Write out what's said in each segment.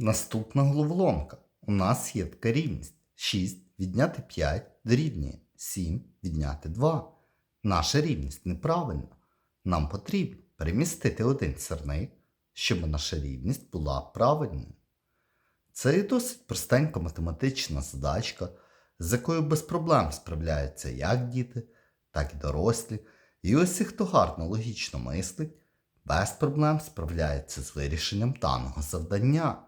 Наступна головоломка. У нас є така рівність. 6 відняти 5 дорівнює 7 відняти 2. Наша рівність неправильна. Нам потрібно перемістити один сірник, щоб наша рівність була правильною. Це і досить простенька математична задачка, з якою без проблем справляються як діти, так і дорослі. І ось і хто гарно логічно мислить, без проблем справляється з вирішенням даного завдання.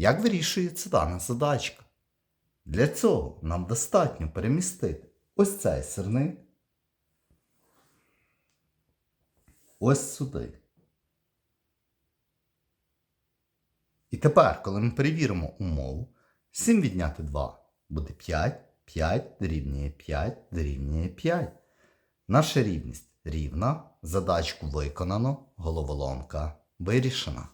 Як вирішується дана задачка? Для цього нам достатньо перемістити ось цей сирник ось сюди. І тепер, коли ми перевіримо умову, 7 відняти 2 буде 5, 5 дорівнює 5 дорівнює 5. Наша рівність рівна, задачку виконано, головоломка вирішена.